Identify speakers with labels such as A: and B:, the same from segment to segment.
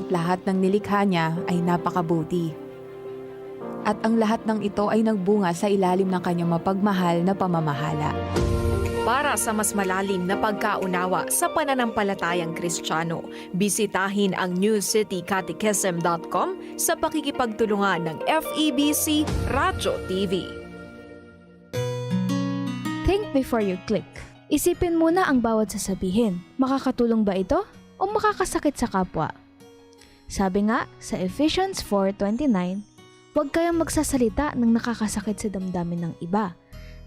A: at lahat ng nilikha niya ay napakabuti. At ang lahat ng ito ay nagbunga sa ilalim ng kanyang mapagmahal na pamamahala.
B: Para sa mas malalim na pagkaunawa sa pananampalatayang Kristiyano, bisitahin ang newcitycatechism.com sa pakikipagtulungan ng FEBC Radyo TV.
C: Think before you click. Isipin muna ang bawat sasabihin. Makakatulong ba ito o makakasakit sa kapwa? Sabi nga sa Ephesians 4.29, huwag kayong magsasalita ng nakakasakit sa damdamin ng iba.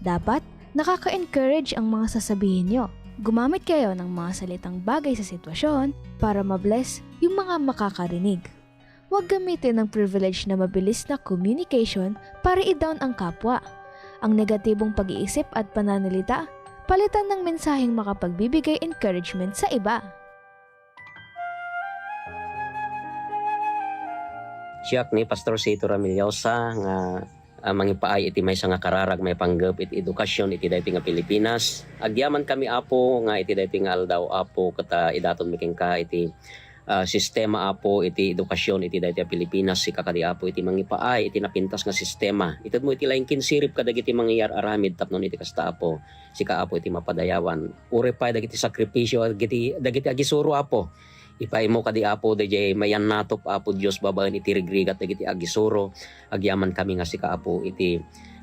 C: Dapat nakaka-encourage ang mga sasabihin nyo. Gumamit kayo ng mga salitang bagay sa sitwasyon para mabless yung mga makakarinig. Huwag gamitin ng privilege na mabilis na communication para i-down ang kapwa. Ang negatibong pag-iisip at pananalita, palitan ng mensaheng makapagbibigay encouragement sa iba.
D: Siyak ni Pastor Sito Ramillosa nga uh, mangipaay iti may nga kararag may panggap iti edukasyon iti daytoy nga Pilipinas. Agyaman kami apo nga iti daytoy nga aldaw apo kata idaton miking ka iti ah, sistema apo iti edukasyon iti daytoy Pilipinas si kakadi apo iti mangipaay iti napintas nga sistema. Ited mo iti laing kinsirip kadagiti mangyayar aramid tapnon iti kasta apo si kaapo iti mapadayawan. Ure pa dagiti sakripisyo dagiti dagiti agisuro apo ipay mo kadi apo DJ mayan natop apo Dios babaen iti rigrigat dagiti agisuro. Agyaman kami nga si kaapo iti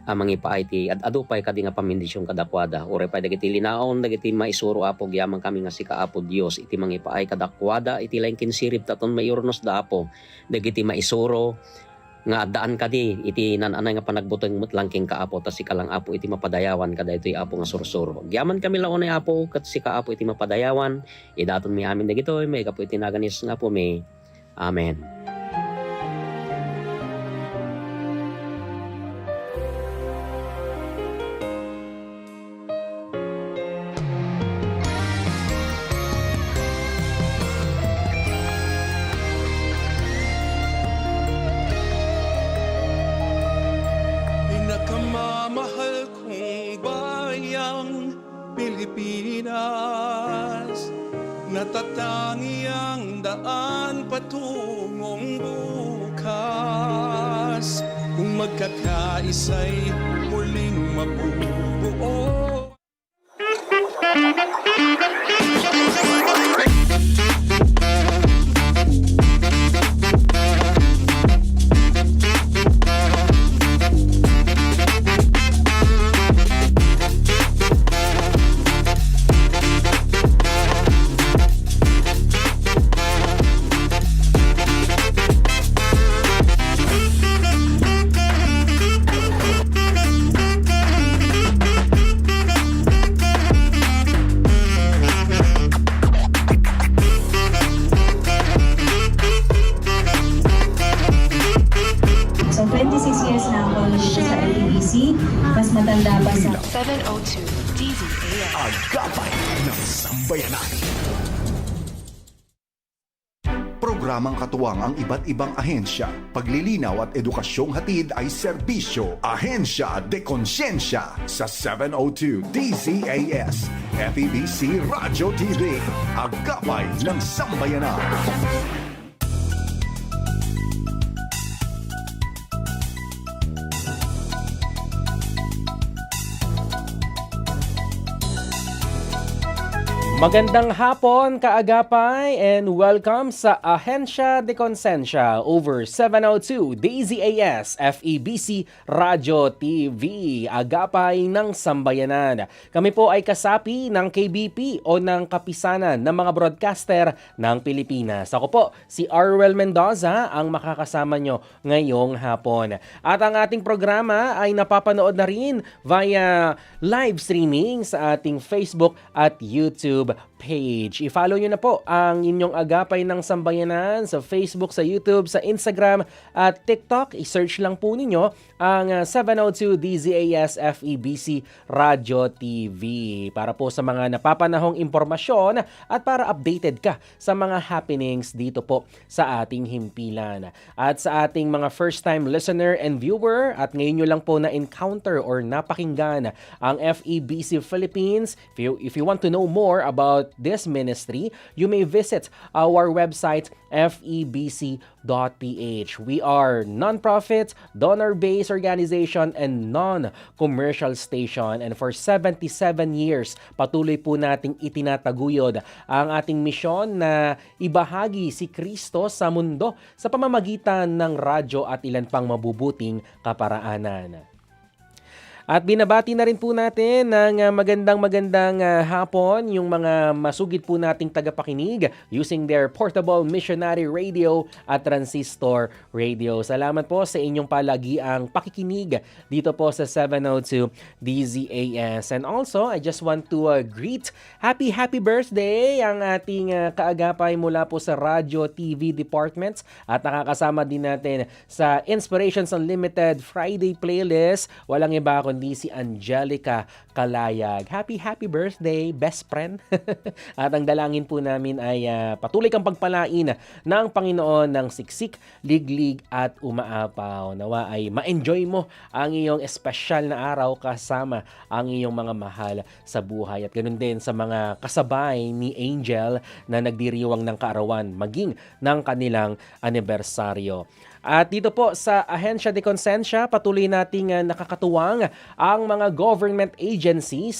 D: amang ipa iti ad adupay kadi nga pamindisyon kadakwada. Ore pa dagiti linaon dagiti maisuro apo gyaman kami nga si kaapo Dios iti mangipaay kadakwada iti lain kinsirip taton mayornos da apo. Dagiti maisuro nga daan kadi iti nananay nga panagbutong mutlangking kaapo ta si kalang apo iti mapadayawan kada ito'y apo nga sursuro. Gyaman kami laon ay apo kat si kaapo iti mapadayawan idaton mi amin dagitoy may kapo iti naganis nga po may Amen.
E: Programang katuwang ang iba't ibang ahensya. Paglilinaw at edukasyong hatid ay serbisyo. Ahensya de Konsyensya sa 702 DZAS. FEBC Radyo TV. Agapay ng Sambayanan.
F: Magandang hapon, kaagapay, and welcome sa Ahensya de Consensya over 702 DZAS FEBC Radyo TV, agapay ng sambayanan. Kami po ay kasapi ng KBP o ng Kapisanan ng mga broadcaster ng Pilipinas. Ako po, si Arwel Mendoza, ang makakasama nyo ngayong hapon. At ang ating programa ay napapanood na rin via live streaming sa ating Facebook at YouTube page. I-follow nyo na po ang inyong agapay ng sambayanan sa Facebook, sa YouTube, sa Instagram at TikTok. I-search lang po ninyo ang uh, 702 DZAS FEBC Radyo TV para po sa mga napapanahong impormasyon at para updated ka sa mga happenings dito po sa ating himpilan. At sa ating mga first time listener and viewer at ngayon nyo lang po na encounter or napakinggan ang FEBC Philippines. If you, if you want to know more about about this ministry, you may visit our website febc.ph. We are non-profit, donor-based organization and non-commercial station and for 77 years patuloy po nating itinataguyod ang ating misyon na ibahagi si Kristo sa mundo sa pamamagitan ng radyo at ilan pang mabubuting kaparaanan. At binabati na rin po natin ng uh, magandang magandang uh, hapon yung mga masugid po nating tagapakinig using their portable missionary radio at transistor radio. Salamat po sa inyong palagiang pakikinig dito po sa 702 DZAS. And also, I just want to uh, greet happy happy birthday ang ating uh, kaagapay mula po sa Radio TV departments at nakakasama din natin sa Inspirations Unlimited Friday playlist. Walang iba kundi si Angelica Kalayag. Happy, happy birthday, best friend. At ang dalangin po namin ay ah, patuloy kang pagpalain ng Panginoon ng siksik, liglig at umaapaw. Nawa ay ma-enjoy mo ang iyong espesyal na araw kasama ang iyong mga mahal sa buhay. At ganoon din sa mga kasabay ni Angel na nagdiriwang ng kaarawan maging ng kanilang anibersaryo. At dito po sa Ahensya de Consensya, patuloy nating uh, nakakatuwang ang mga government agencies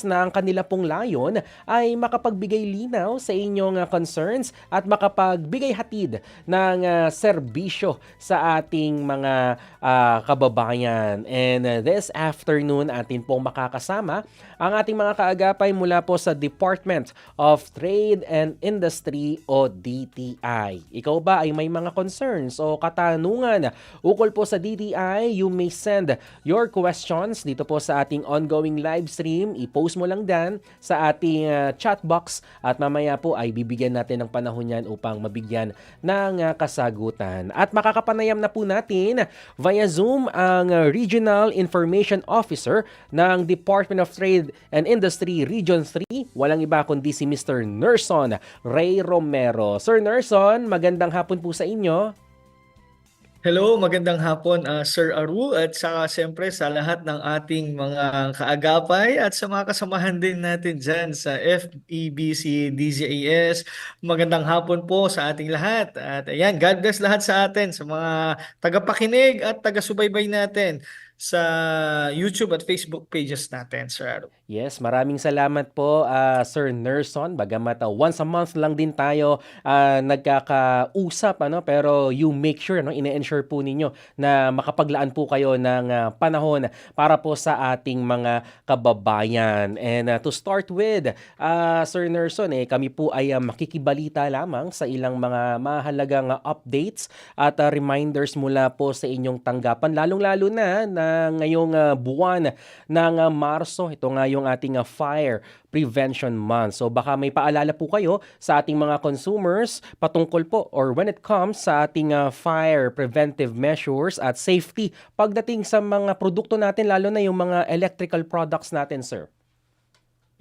F: na ang kanila pong layon ay makapagbigay linaw sa inyong uh, concerns at makapagbigay hatid ng uh, serbisyo sa ating mga uh, kababayan. And this afternoon, atin pong makakasama ang ating mga kaagapay mula po sa Department of Trade and Industry o DTI. Ikaw ba ay may mga concerns o katanungan ukol po sa DTI? You may send your questions dito po sa ating ongoing live stream. I-post mo lang dan sa ating uh, chat box at mamaya po ay bibigyan natin ng panahon yan upang mabigyan ng uh, kasagutan. At makakapanayam na po natin via Zoom ang uh, Regional Information Officer ng Department of Trade and Industry Region 3. Walang iba kundi si Mr. Nerson Ray Romero. Sir Nerson, magandang hapon po sa inyo.
G: Hello, magandang hapon uh, Sir Aru at saka siyempre sa lahat ng ating mga kaagapay at sa mga kasamahan din natin dyan sa FEBC DZAS. Magandang hapon po sa ating lahat. At ayan, God bless lahat sa atin, sa mga tagapakinig at taga-subaybay natin sa YouTube at Facebook pages natin, Sir Aru.
F: Yes, maraming salamat po ah, Sir Nerson. Bagamat ah, once a month lang din tayo ah, nagkakausap ano pero you make sure no ine-ensure po ninyo na makapaglaan po kayo ng ah, panahon para po sa ating mga kababayan. And ah, to start with, ah, Sir Nerson eh kami po ay ah, makikibalita lamang sa ilang mga mahalagang ah, updates at ah, reminders mula po sa inyong tanggapan lalong-lalo na na ngayong ah, buwan ng ah, Marso. Ito nga yung ating ah, Fire Prevention Month. So baka may paalala po kayo sa ating mga consumers patungkol po or when it comes sa ating ah, fire preventive measures at safety pagdating sa mga produkto natin lalo na yung mga electrical products natin, sir.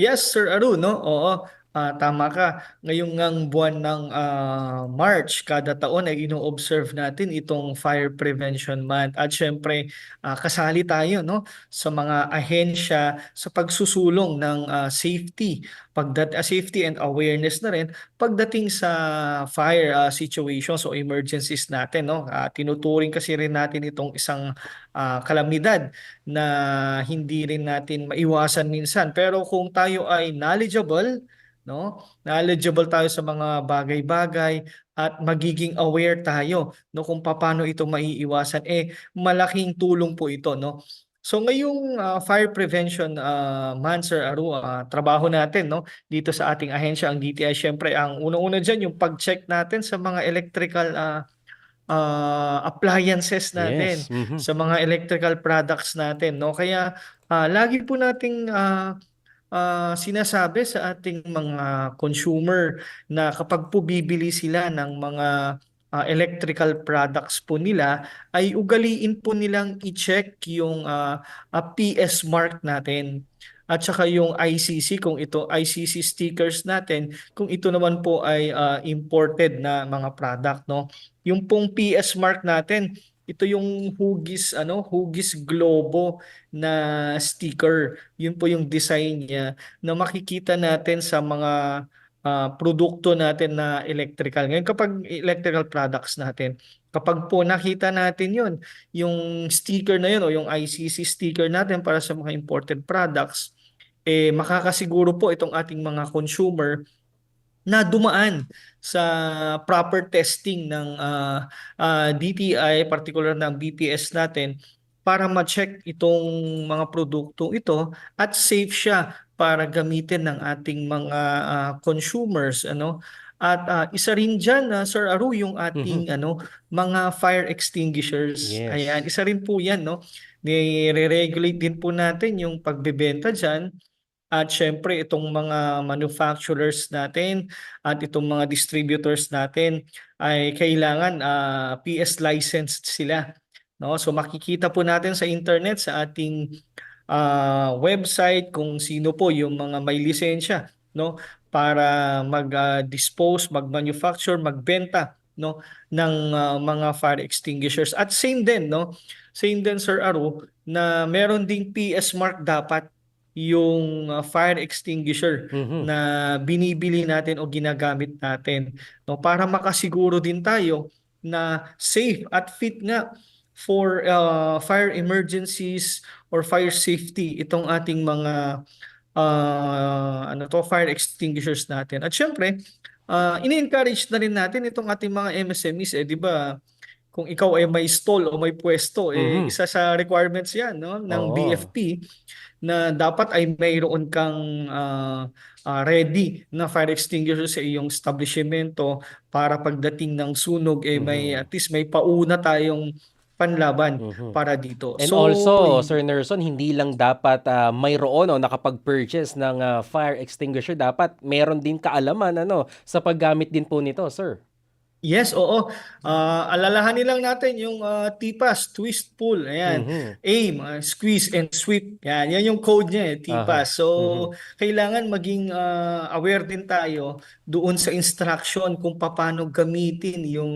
G: Yes, Sir Aru, no? Oo, ah, tama ka. Ngayong ngang buwan ng ah, March, kada taon ay ino-observe natin itong Fire Prevention Month. At syempre, ah, kasali tayo no, sa mga ahensya sa pagsusulong ng ah, safety, pagdat ah, safety and awareness na rin pagdating sa fire ah, situations o emergencies natin. No? Ah, tinuturing kasi rin natin itong isang ah, kalamidad na hindi rin natin maiwasan minsan. Pero kung tayo ay knowledgeable, no? Knowledgeable tayo sa mga bagay-bagay at magiging aware tayo no kung paano ito maiiwasan eh malaking tulong po ito no. So ngayong ah, fire prevention ah, month Sir Aru, ah, trabaho natin no dito sa ating ahensya ang DTI syempre ang unang-una diyan yung pag-check natin sa mga electrical ah, ah, appliances natin
F: Yes. mhm.
G: sa mga electrical products natin no kaya ah, lagi po nating ah, ah, sinasabi sa ating mga consumer na kapag po bibili sila ng mga ah, electrical products po nila ay ugaliin po nilang i-check yung ah, ah, PS mark natin. At saka yung ICC kung ito ICC stickers natin kung ito naman po ay ah, imported na mga product no? Yung pong PS mark natin ito yung hugis ano hugis globo na sticker yun po yung design niya na makikita natin sa mga ah, produkto natin na electrical. Ngayon kapag electrical products natin, kapag po nakita natin yun, yung sticker na yun o yung ICC sticker natin para sa mga imported products, eh makakasiguro po itong ating mga consumer na dumaan sa proper testing ng ah, ah, DTI, particular ng BPS natin, para ma-check itong mga produktong ito at safe siya para gamitin ng ating mga ah, consumers ano? At ah, isa rin diyan Sir Aru yung ating ano mga fire extinguishers.
F: Yes.
G: ayan isa rin po yan no? Nire-regulate din po natin yung pagbebenta diyan at syempre itong mga manufacturers natin at itong mga distributors natin ay kailangan ah, PS licensed sila no? So makikita po natin sa internet sa ating ah, website kung sino po yung mga may lisensya no? Para mag-dispose, mag-manufacture, magbenta no? Ng ah, mga fire extinguishers. At same din no? Same din Sir Aru na meron ding PS mark dapat yung ah, fire extinguisher
F: Mhm.
G: na binibili natin o ginagamit natin no para makasiguro din tayo na safe at fit nga for uh, fire emergencies or fire safety itong ating mga uh, ano to fire extinguishers natin. At syempre, uh, ini-encourage na rin natin itong ating mga MSMEs eh, 'di ba? Kung ikaw ay may stall o may pwesto eh
F: Mhm.
G: isa sa requirements 'yan no ng
F: Oo.
G: BFP na dapat ay mayroon kang ah, ah, ready na fire extinguisher sa iyong establishmento para pagdating ng sunog eh may
F: Mhm.
G: at least may pauna tayong panlaban
F: Mhm.
G: para dito.
F: And
G: So,
F: also, Sir Nerson, hindi lang dapat ah, mayroon o nakapag-purchase ng ah, fire extinguisher, dapat meron din kaalaman ano sa paggamit din po nito, sir.
G: Yes, oo. Ah, alalahanin lang natin yung ah, TPAS, twist, pull. Ayan.
F: Mhm.
G: Aim, ah, squeeze, and sweep. Yan, yan yung code niya eh, TPAS. So,
F: Mhm.
G: kailangan maging ah, aware din tayo doon sa instruction kung paano gamitin yung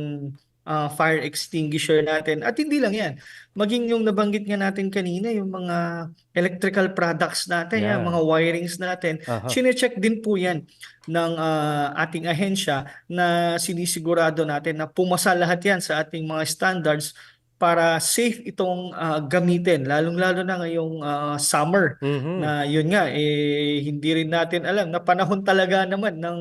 G: ah, fire extinguisher natin. At hindi lang yan. Maging yung nabanggit nga natin kanina, yung mga electrical products natin,
F: Yeah.
G: mga wirings natin,
F: Aha.
G: Chine-check din po yan ng ah, ating ahensya na sinisigurado natin na pumasa lahat yan sa ating mga standards para safe itong ah, gamitin lalong-lalo na ngayong ah, summer
F: Mhm.
G: na yun nga eh hindi rin natin alam na panahon talaga naman ng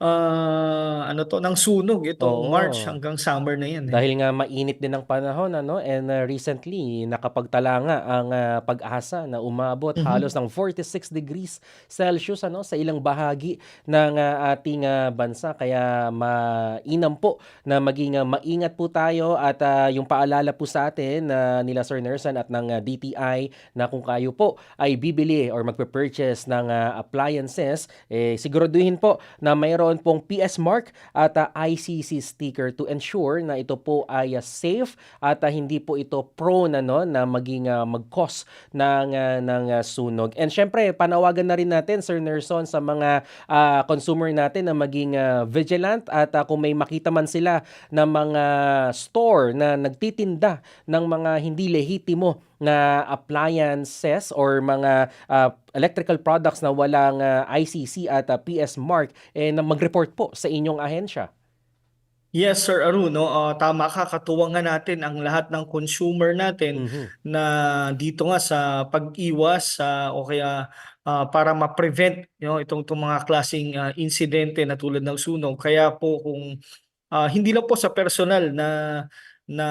G: ah, ano to ng sunog itong
F: Oo.
G: March hanggang summer na yan eh.
F: Dahil nga mainit din ang panahon ano and uh, recently nakapagtala nga ang uh, pag-asa na umabot
G: Mhm.
F: halos ng 46 degrees Celsius ano sa ilang bahagi ng uh, ating uh, bansa kaya mainam po na maging uh, maingat po tayo at uh, yung paalala po sa atin na nila Sir Nersan at ng uh, DTI na kung kayo po ay bibili or magpe-purchase ng uh, appliances eh siguraduhin po na mayroon pong PS mark at uh, ICC sticker to ensure na ito po ay uh, safe at uh, hindi po ito prone ano na maging uh, mag-cause ng uh, ng uh, sunog. And syempre, panawagan na rin natin Sir Nerson sa mga uh, consumer natin na maging uh, vigilant at uh, kung may makita man sila na mga store na nagtitinda ng mga hindi lehitimo na appliances or mga uh, electrical products na walang uh, ICC at uh, PS mark eh na mag-report po sa inyong ahensya.
G: Yes, Sir Aru, no? Ah, tama ka, katuwang nga natin ang lahat ng consumer natin
F: Mhm.
G: na dito nga sa pag-iwas sa o kaya ah, para ma-prevent you know, itong, itong mga klaseng ah, insidente na tulad ng sunog. Kaya po kung ah, hindi lang po sa personal na na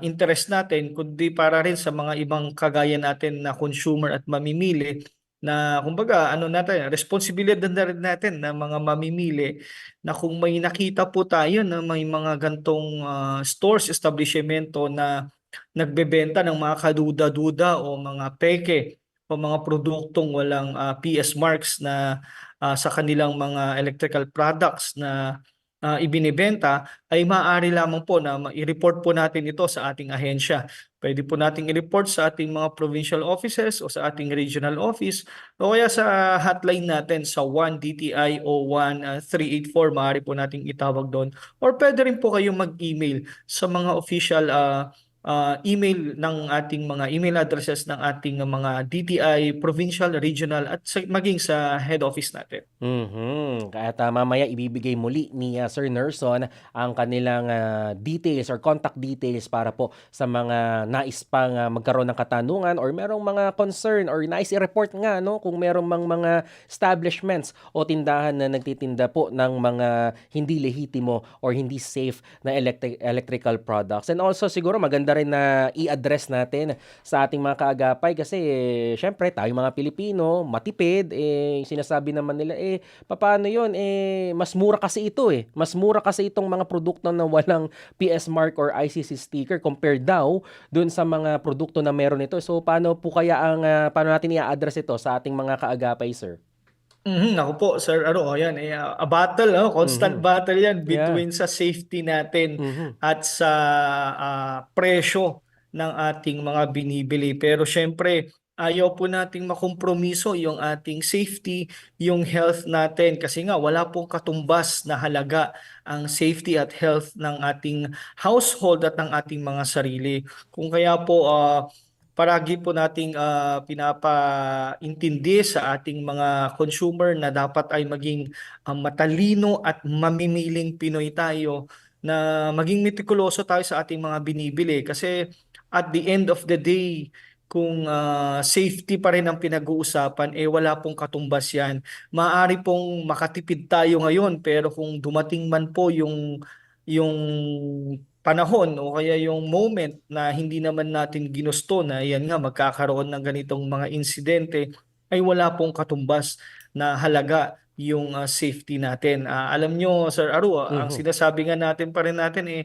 G: interest natin kundi para rin sa mga ibang kagaya natin na consumer at mamimili na kumbaga ano natin responsibilidad na rin natin na mga mamimili na kung may nakita po tayo na may mga gantong ah, stores, establishmento na nagbebenta ng mga kaduda-duda o mga peke o mga produktong walang ah, PS marks na ah, sa kanilang mga electrical products na ah, ibinebenta ay maaari lamang po na i-report po natin ito sa ating ahensya. Pwede po nating i-report sa ating mga provincial offices o sa ating regional office o kaya sa hotline natin sa 1DTI o 1384 maaari po nating itawag doon or pwede rin po kayong mag-email sa mga official ah, ah, email ng ating mga email addresses ng ating mga DTI, provincial, regional at sa, maging sa head office natin.
F: Mhm. At ah, mamaya ibibigay muli ni ah, Sir Nerson ang kanilang ah, details or contact details para po sa mga nais pang ah, magkaroon ng katanungan or merong mga concern or nais i-report nga no kung merong mang mga establishments o tindahan na nagtitinda po ng mga hindi lehitimo or hindi safe na electric electrical products. And also siguro maganda rin na i-address natin sa ating mga kaagapay kasi eh, syempre tayo mga Pilipino matipid eh sinasabi naman nila eh paano yun? Eh mas mura kasi ito eh. Mas mura kasi itong mga produkto na walang PS mark or ICC sticker compared daw dun sa mga produkto na meron ito so paano po kaya ang ah, paano natin i-address ito sa ating mga kaagapay sir
G: Mhm, Ako po, Sir Aro, ayan, eh, a battle, no? constant
F: Mhm.
G: battle yan
F: Yeah.
G: between sa safety natin
F: Mhm.
G: at sa ah, presyo ng ating mga binibili. Pero syempre, ayaw po nating makompromiso yung ating safety, yung health natin. Kasi nga, wala pong katumbas na halaga ang safety at health ng ating household at ng ating mga sarili. Kung kaya po, ah, paragi po nating ah, pinapaintindi sa ating mga consumer na dapat ay maging ah, matalino at mamimiling Pinoy tayo na maging mitikuloso tayo sa ating mga binibili kasi at the end of the day kung ah, safety pa rin ang pinag-uusapan eh wala pong katumbas yan. Maaari pong makatipid tayo ngayon pero kung dumating man po yung yung panahon o kaya yung moment na hindi naman natin ginusto na yan nga magkakaroon ng ganitong mga insidente ay wala pong katumbas na halaga yung ah, safety natin. Ah, alam nyo, Sir Aru, ah, ang
F: Mhm.
G: sinasabi nga natin pa rin natin eh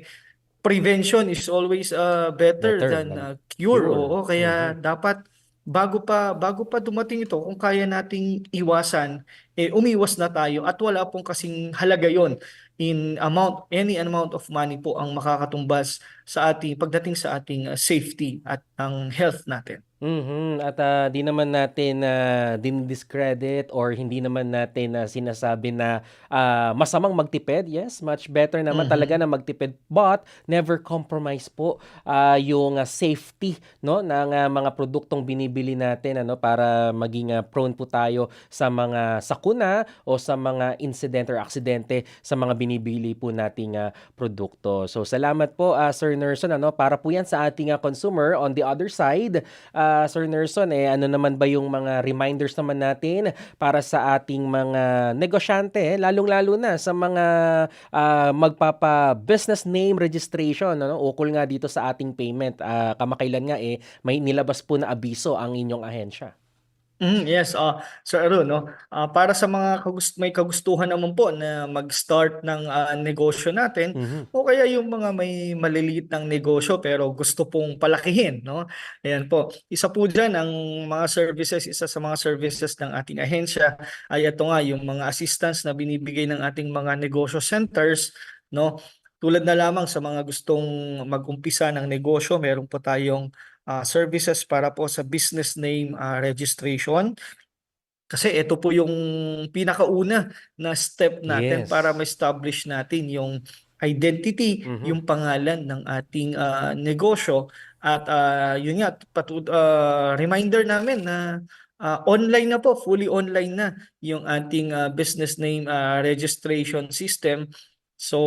G: prevention is always uh, better,
F: Better
G: than uh, cure.
F: cure.
G: Oo, kaya dapat bago pa bago pa dumating ito, kung kaya nating iwasan, eh umiwas na tayo at wala pong kasing halaga yon in amount any amount of money po ang makakatumbas sa ating pagdating sa ating uh, safety at ang health natin.
F: Mhm, at ah, di naman natin na din-discredit or hindi naman natin na sinasabi na ah, masamang magtipid. Yes, much better naman
G: Mhm.
F: talaga na magtipid but never compromise po ah, yung ah, safety no ng ah, mga produktong binibili natin ano para maging ah, prone po tayo sa mga sakuna o sa mga incident or aksidente sa mga binibili po nating ah, produkto. So salamat po ah, Sir Nerson ano para po yan sa ating ah, consumer on the other side ah, Sir Nerson, eh, ano naman ba yung mga reminders naman natin para sa ating mga negosyante, eh, lalong-lalo na sa mga ah, magpapa-business name registration, ano, ukol nga dito sa ating payment. Ah, kamakailan nga eh, may nilabas po na abiso ang inyong ahensya.
G: Mm, yes, ah Sir Aaron, no? Ah, para sa mga kagus- may kagustuhan naman po na mag-start ng ah, negosyo natin
F: Mhm.
G: o kaya yung mga may maliliit ng negosyo pero gusto pong palakihin, no? Ayan po. Isa po dyan ang mga services, isa sa mga services ng ating ahensya ay ito nga yung mga assistance na binibigay ng ating mga negosyo centers, no? Tulad na lamang sa mga gustong mag-umpisa ng negosyo, meron po tayong ah, services para po sa business name ah, registration. Kasi ito po yung pinakauna na step natin
F: Yes.
G: para ma-establish natin yung identity,
F: Mhm.
G: yung pangalan ng ating ah, negosyo. At ah, yun nga, patu- ah, reminder namin na ah, online na po, fully online na yung ating ah, business name ah, registration system. So,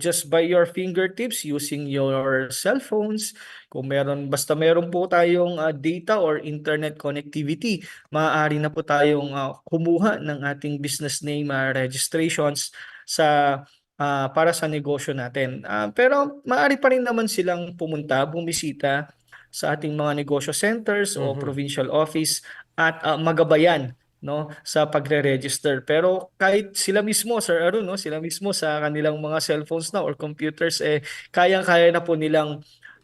G: just by your fingertips using your cell phones, kung meron, basta meron po tayong ah, data or internet connectivity, maaari na po tayong ah, kumuha ng ating business name ah, registrations sa ah, para sa negosyo natin. Ah, pero maaari pa rin naman silang pumunta, bumisita sa ating mga negosyo centers o
F: Mhm.
G: provincial office at ah, magabayan no sa pagre-register. Pero kahit sila mismo Sir Arun no, sila mismo sa kanilang mga cellphones na or computers eh kayang-kaya na po nilang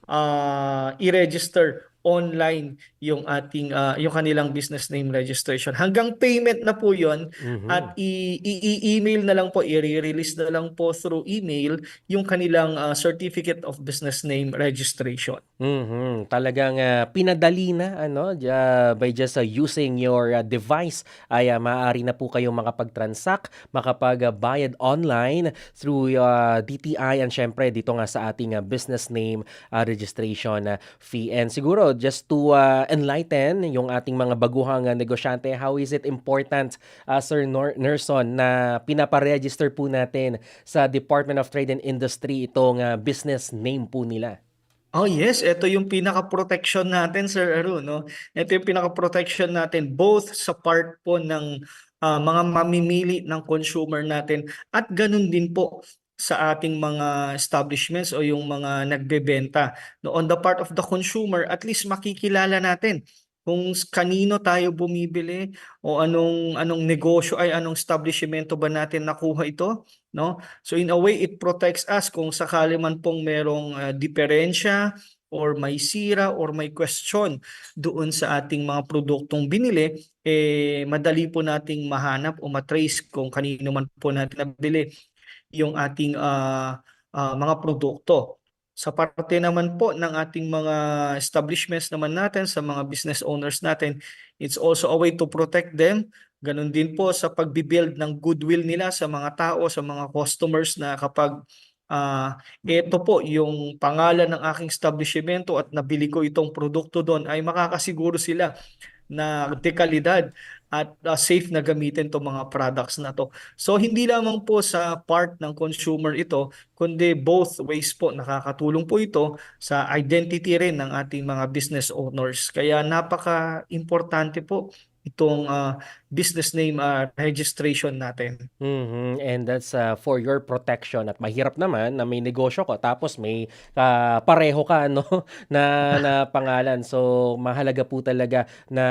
G: ah, i-register online yung ating ah, yung kanilang business name registration. Hanggang payment na po 'yon
F: Mhm.
G: at i-email na lang po, i-release na lang po through email yung kanilang ah, certificate of business name registration.
F: Mhm. Talagang ah, pinadali na ano ja- by just ah, using your ah, device ay ah, maaari na po kayong makapag-transact, makapag-bayad online through ah, DTI and syempre dito nga sa ating ah, business name ah, registration ah, fee. And siguro just to ah, enlighten yung ating mga baguhang ah, negosyante, how is it important ah, Sir Nor- Nerson na pinaparegister po natin sa Department of Trade and Industry itong ah, business name po nila?
G: Oh yes, ito yung pinaka-protection natin, Sir Aru, no? Ito yung pinaka-protection natin both sa part po ng ah, mga mamimili ng consumer natin at ganun din po sa ating mga establishments o yung mga nagbebenta. No, on the part of the consumer, at least makikilala natin kung kanino tayo bumibili o anong anong negosyo ay anong establishmento ba natin nakuha ito, no? So in a way, it protects us kung sakali man pong merong uh, diferensya or may sira or may question doon sa ating mga produktong binili, eh madali po nating mahanap o matrace kung kanino man po natin nabili yung ating ah, ah, mga produkto. Sa parte naman po ng ating mga establishments naman natin, sa mga business owners natin, it's also a way to protect them Ganon din po sa pagbibuild ng goodwill nila sa mga tao, sa mga customers na kapag ah ito po yung pangalan ng aking establishmento at nabili ko itong produkto doon ay makakasiguro sila na dekalidad at ah, safe na gamitin itong mga products na to. So hindi lamang po sa part ng consumer ito, kundi both ways po nakakatulong po ito sa identity rin ng ating mga business owners. Kaya napaka-importante po itong ah, business name ah, registration natin.
F: Mhm, and that's uh, for your protection at mahirap naman na may negosyo ka tapos may ah, pareho ka no na na pangalan. So mahalaga po talaga na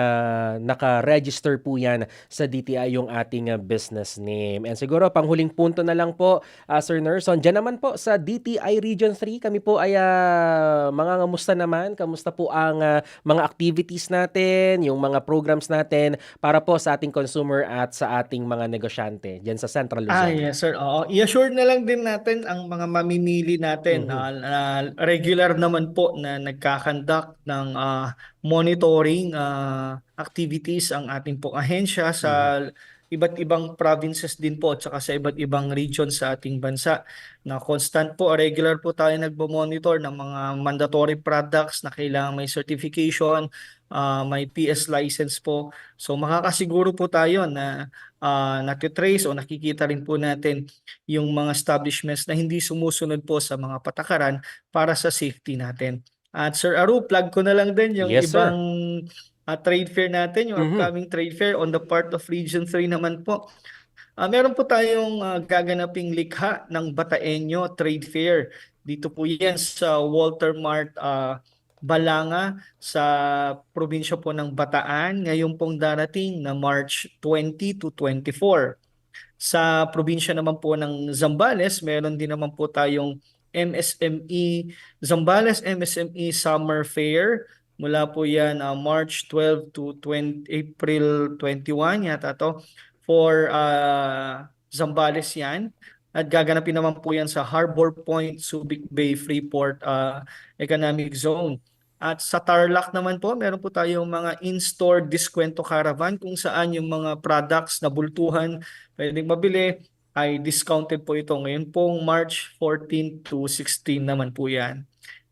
F: naka-register po 'yan sa DTI yung ating ah, business name. And siguro panghuling punto na lang po ah, Sir Nerson, diyan naman po sa DTI Region 3 kami po ay ah, mga ngamusta naman? Kamusta po ang ah, mga activities natin, yung mga programs natin para po sa ating consumer at sa ating mga negosyante diyan sa Central
G: Ah,
F: Luzon.
G: yes sir. Oo. I-assure na lang din natin ang mga mamimili natin
F: Mhm.
G: na, na regular naman po na nagkakandak ng ah, monitoring ah, activities ang ating pong ahensya sa iba't ibang provinces din po at saka sa iba't ibang region sa ating bansa na constant po, regular po tayo nagbo-monitor ng mga mandatory products na kailangan may certification, ah, may PS license po. So makakasiguro po tayo na uh, natitrace o nakikita rin po natin yung mga establishments na hindi sumusunod po sa mga patakaran para sa safety natin. At Sir Aru, plug ko na lang din yung
F: Yes, sir.
G: Ah, trade fair natin, yung
F: Mhm.
G: upcoming trade fair on the part of Region 3 naman po. Ah, meron po tayong ah, gaganaping likha ng Bataenyo Trade Fair. Dito po yan sa Walter Mart ah, Balanga sa probinsya po ng Bataan ngayon pong darating na March 20 to 24. Sa probinsya naman po ng Zambales, meron din naman po tayong MSME Zambales MSME Summer Fair. Mula po yan ah, March 12 to 20, April 21 yata to for ah, Zambales yan. At gaganapin naman po yan sa Harbor Point, Subic Bay, Freeport ah, Economic Zone. At sa Tarlac naman po, meron po tayong mga in-store diskwento caravan kung saan yung mga products na bultuhan pwedeng mabili ay discounted po ito. Ngayon pong March 14 to 16 naman po yan.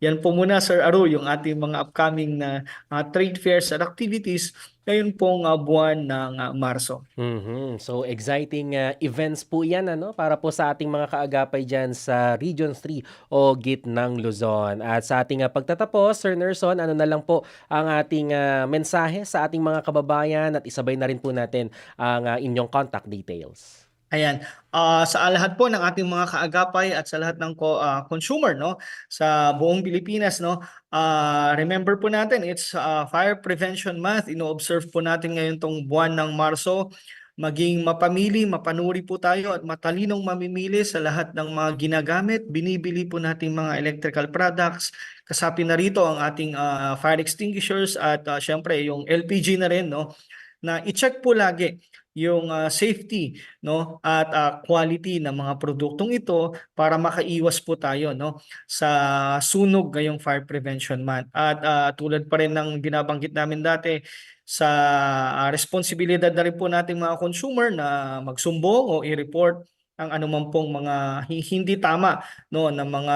G: Yan po muna Sir Aru, yung ating mga upcoming na ah, trade fairs at activities ngayon pong ah, buwan ng ah, Marso.
F: Mhm. So exciting ah, events po 'yan ano para po sa ating mga kaagapay diyan sa Region 3 o Gitnang Luzon. At sa ating ah, pagtatapos, Sir Nerson, ano na lang po ang ating ah, mensahe sa ating mga kababayan at isabay na rin po natin ang ah, inyong contact details.
G: Ayan. Ah, sa lahat po ng ating mga kaagapay at sa lahat ng ko, ah, consumer no sa buong Pilipinas no. ah, remember po natin it's ah, Fire Prevention Month. Ino-observe po natin ngayon tong buwan ng Marso. maging mapamili, mapanuri po tayo at matalinong mamimili sa lahat ng mga ginagamit, binibili po nating mga electrical products. Kasapi na rito ang ating ah, fire extinguishers at ah, syempre yung LPG na rin no na i-check po lagi yung ah, safety no at ah, quality ng mga produktong ito para makaiwas po tayo no sa sunog ngayong Fire Prevention Month. At ah, tulad pa rin ng binabanggit namin dati sa ah, responsibilidad na rin po nating mga consumer na magsumbong o i-report ang anuman pong mga hi- hindi tama no ng mga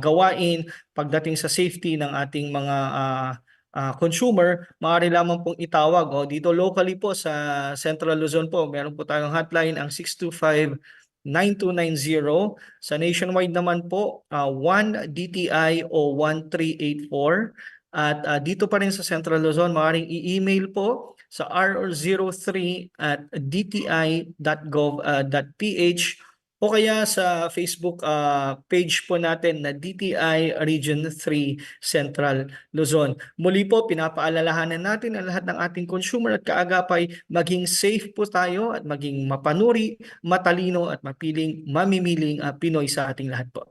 G: gawain pagdating sa safety ng ating mga ah, ah, consumer, maaari lamang pong itawag. O, dito locally po sa Central Luzon po, meron po tayong hotline ang 625-9290. Sa nationwide naman po, ah, 1 DTI o 1384. At ah, dito pa rin sa Central Luzon, maaaring i-email po sa r03 at dti.gov.ph o kaya sa Facebook ah, page po natin na DTI Region 3 Central Luzon. Muli po, pinapaalalahanan natin ang lahat ng ating consumer at kaagapay maging safe po tayo at maging mapanuri, matalino at mapiling mamimiling ah, Pinoy sa ating lahat po.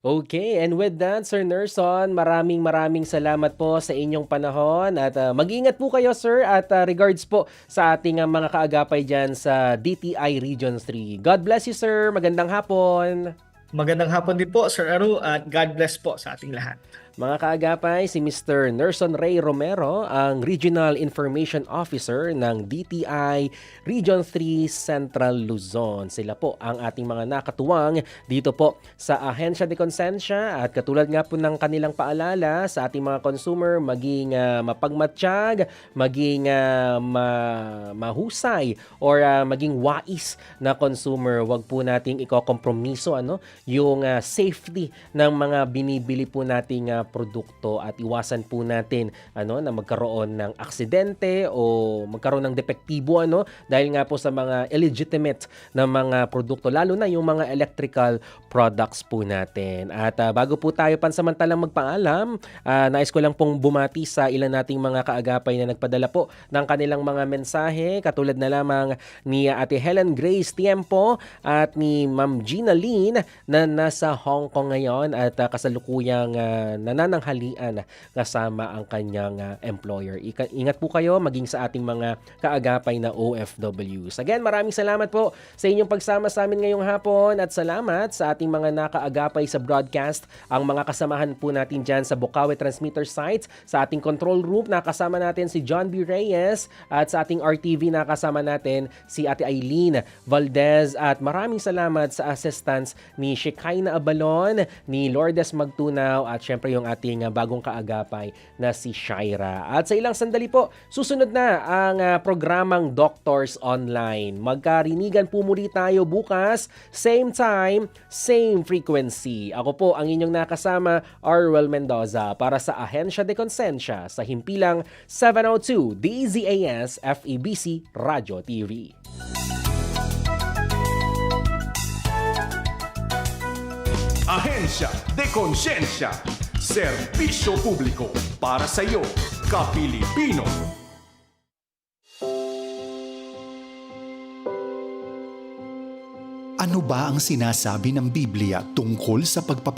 F: Okay, and with that, Sir Nerson, maraming maraming salamat po sa inyong panahon at ah, mag-ingat po kayo, sir, at ah, regards po sa ating ah, mga kaagapay dyan sa DTI Region 3. God bless you, sir. Magandang hapon.
G: Magandang hapon din po, Sir Aru, at God bless po sa ating lahat.
F: Mga kaagapay, si Mr. Nerson Ray Romero, ang Regional Information Officer ng DTI Region 3 Central Luzon. Sila po ang ating mga nakatuwang dito po sa Ahensya de Consensya at katulad nga po ng kanilang paalala sa ating mga consumer, maging ah, mapagmatsyag, maging ah, ma- mahusay or ah, maging wais na consumer. Huwag po nating ikokompromiso ano, yung ah, safety ng mga binibili po nating ah, produkto at iwasan po natin ano na magkaroon ng aksidente o magkaroon ng depektibo ano dahil nga po sa mga illegitimate na mga produkto lalo na yung mga electrical products po natin. At ah, bago po tayo pansamantalang magpaalam, ah, nais ko lang pong bumati sa ilan nating mga kaagapay na nagpadala po ng kanilang mga mensahe katulad na lamang ni Ate Helen Grace Tiempo at ni Ma'am Gina Lin na nasa Hong Kong ngayon at ah, kasalukuyang ah, nanananghalian kasama ang kanyang ah, employer. Ika- ingat po kayo maging sa ating mga kaagapay na OFWs. Again, maraming salamat po sa inyong pagsama sa amin ngayong hapon at salamat sa ating mga nakaagapay sa broadcast, ang mga kasamahan po natin dyan sa Bukawe Transmitter sites, sa ating control room, nakasama natin si John B. Reyes at sa ating RTV nakasama natin si Ate Eileen Valdez at maraming salamat sa assistance ni Shekinah Abalon, ni Lourdes Magtunaw at syempre yung ating uh, bagong kaagapay na si Shaira. At sa ilang sandali po, susunod na ang uh, programang Doctors Online. Magkarinigan po muli tayo bukas, same time, same frequency. Ako po ang inyong nakasama, Arwel Mendoza, para sa Ahensya de Consensya sa Himpilang 702 DZAS FEBC Radio TV.
E: Ahensya de Konsensya. Serbisyo publiko para sa iyo, Kapilipino. Ano ba ang sinasabi ng Biblia tungkol sa pagpapa